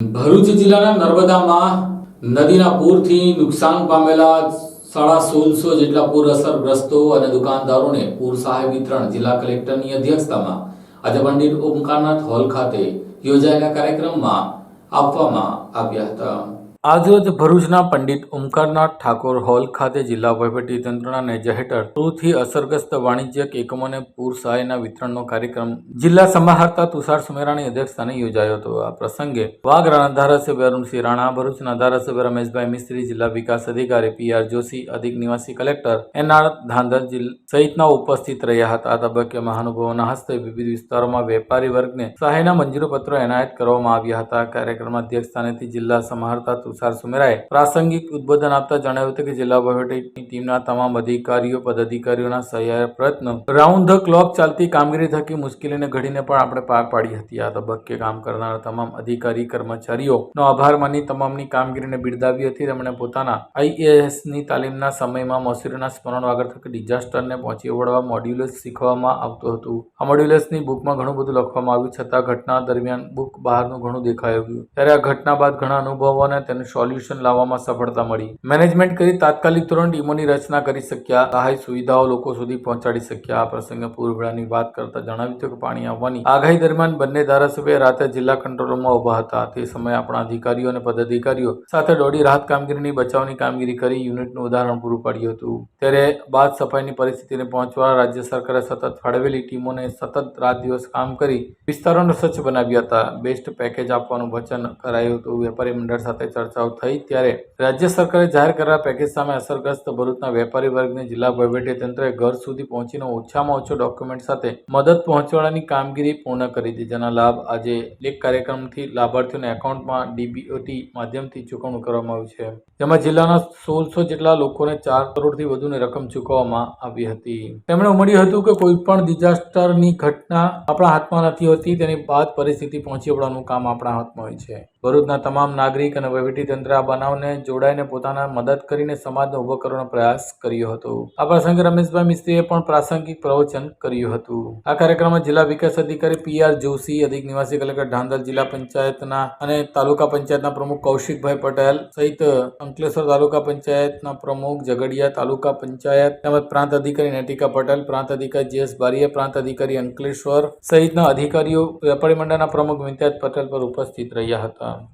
ભરૂચ જિલ્લાના નર્મદામાં નદીના પૂરથી નુકસાન પામેલા સાડા સોળસો જેટલા પૂર અસરગ્રસ્તો અને દુકાનદારોને પૂર સહાય વિતરણ જિલ્લા કલેક્ટરની અધ્યક્ષતામાં આજે પંડિત ઓમકારનાથ હોલ ખાતે યોજાયેલા કાર્યક્રમમાં આપવામાં આવ્યા હતા. આજરોજ ભરૂચના પંડિત ઓમકારનાથ ઠાકોર હોલ ખાતે જિલ્લા વહીવટીતંત્રના નેજા હેઠળ પૂરથી અસરગ્રસ્ત વાણિજ્યક એકમોને પૂર સહાયના વિતરણનો કાર્યક્રમ જિલ્લા સમાહર્તા તુષાર સુમેરાની અધ્યક્ષસ્થાને યોજાયો હતો. આ પ્રસંગે વાગરાના ધારાસભ્ય અરુણસિંહ રાણા, ભરૂચના ધારાસભ્ય રમેશભાઈ મિસ્ત્રી, જિલ્લા વિકાસ અધિકારી પી આર જોશી, અધિક નિવાસી કલેક્ટર એન આર ધાંધલ સહિતના ઉપસ્થિત રહ્યા હતા. આ તબક્કે મહાનુભાવોના હસ્તે વિવિધ વિસ્તારોમાં વેપારી વર્ગને સહાયના મંજૂરપત્રો એનાયત કરવામાં આવ્યા હતા. કાર્યક્રમમાં અધ્યક્ષસ્થાનેથી જિલ્લા સમાહર્તા તુષાર સુમેરાએ પ્રાસંગિક ઉદબોધન આપતા જણાવ્યું હતું કે જિલ્લા વહીવટી ટીમના તમામ અધિકારીઓ, પદાધિકારીઓના સહાય પ્રયત્નો રાઉન્ડ ધ ક્લોક ચાલતી કામગીરી થકી મુશ્કેલીને ઘડીને પણ આપણે પાર પાડી હતી. આ તબક્કે કામ કરનારા તમામ અધિકારી, કર્મચારીઓનો આભાર માની તમામની કામગીરીને બિરદાવી હતી. તેમણે પોતાના આઈએએસની તાલીમના સમયમાં મસૂરીના સ્મરણ આગળ થકી ડિઝાસ્ટરને પહોંચી વળવા મોડ્યુલસ શીખવામાં આવતું હતું. આ મોડ્યુલસની બુકમાં ઘણું બધું લખવામાં આવ્યું, છતાં ઘટના દરમિયાન બુક બહારનું ઘણું દેખાયું. ત્યારે આ ઘટના બાદ ઘણા અનુભવો અને તેનું સોલ્યુશન લાવવામાં સફળતા મળી. મેનેજમેન્ટ કરી તાત્કાલિક ધોરણ ટીમોની રચના કરી શક્યા. સહાય સુવિધાઓ લોકો સુધી પહોંચાડી શક્યા. આ પ્રસંગે પૂરવેળાની વાત કરતા જણાવ્યું હતું કે પાણી આવવાની આગાહી દરમિયાન બંને ધારાસભ્ય રાતે જિલ્લા કંટ્રોલ ઊભા હતા. તે સમયે આપણા અધિકારીઓ અને પદાધિકારીઓ સાથે દોડી રાહત કામગીરીની બચાવની કામગીરી કરી યુનિટનું ઉદાહરણ પૂરું પાડ્યું હતું. ત્યારે બાદ સફાઈની પરિસ્થિતિને પહોંચવા રાજ્ય સરકારે સતત ફાળવેલી ટીમોને સતત રાત દિવસ કામ કરી વિસ્તારોને સ્વચ્છ બનાવ્યા હતા. બેસ્ટ પેકેજ આપવાનું વચન કરાયું હતું. વેપારી મંડળ સાથે ચર્ચાઓ થઈ ત્યારે રાજ્ય સરકારે જાહેર કરેલા પેકેજ સામે અસરગ્રસ્ત ભરૂચના વેપારી વર્ગને જિલ્લા વહીવટીતંત્રએ ઘર સુધી પહોંચીને ઓછામાં ઓછો ડોક્યુમેન્ટ સાથે મદદ પહોંચાડવાની કામગીરી પૂર્ણ કરી હતી જેના લાભ આજે એક કાર્યક્રમથી લાભાર્થીઓના એકાઉન્ટમાં ડીબીઓટી માધ્યમથી ચૂકવણું કરવામાં આવ્યું છે. જેમાં જિલ્લાના સોળસો જેટલા લોકોને ચાર કરોડથી વધુની રકમ ચૂકવવામાં આવી હતી. તેમણે ઉમેર્યું હતું કે કોઈ પણ ડિઝાસ્ટરની ઘટના આપણા હાથમાં નથી હોતી, તેની બાદ પરિસ્થિતિ પહોંચી વળવાનું કામ આપણા હાથમાં હોય છે. ભરૂચના તમામ નાગરિક અને વહીવટીતંત્ર આ બનાવને જોડાઈને પોતાના મદદ કરીને સમાજને ઊભો કરવાનો પ્રયાસ કર્યો હતો. આ પ્રસંગે રમેશભાઈ મિસ્ત્રીએ પણ પ્રાસંગિક પ્રવચન કર્યું હતું. આ કાર્યક્રમમાં જિલ્લા વિકાસ અધિકારી પી આર જોશી, અધિક નિવાસી કલેક્ટર ઢાંધલ જિલ્લા પંચાયતના અને તાલુકા પંચાયતના પ્રમુખ કૌશિકભાઈ પટેલ સહિત અંકલેશ્વર તાલુકા પંચાયતના પ્રમુખ ઝઘડિયા તાલુકા પંચાયત તેમજ પ્રાંત અધિકારી નૈતિકા પટેલ, પ્રાંત અધિકારી જીએસ બારીએ, પ્રાંત અધિકારી અંકલેશ્વર સહિતના અધિકારીઓ વેપારી મંડળના પ્રમુખ વિંત્યાજ પટેલ પર ઉપસ્થિત રહ્યા હતા.